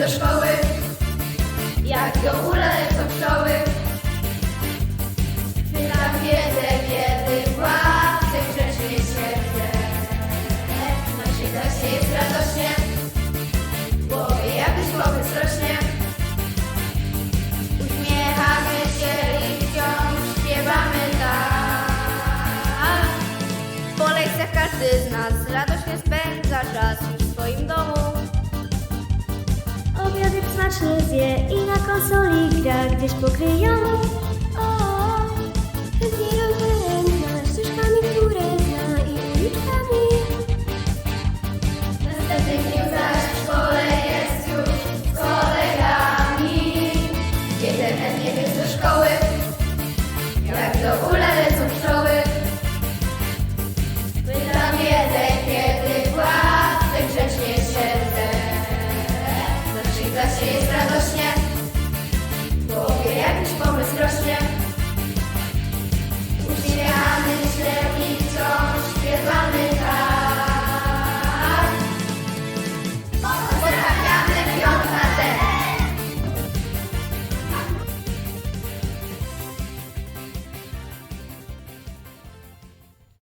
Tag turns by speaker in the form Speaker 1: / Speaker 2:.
Speaker 1: do szkoły, jak do ula lecą pszczoły. Pytam kiedy w ławce grzecznie siedzę. No czyta się jest radośnie, w głowie jakoś głowy zrośnie. Uśmiechamy się i wciąż śpiewamy tak. Po lekcjach każdy z nas radośnie spędza czas w swoim domu
Speaker 2: smacznie zje i na konsoli gra gdzieś pokryjomu. O, o, chętnie rozręka ścieżkami, które zna i uliczkami. Następnie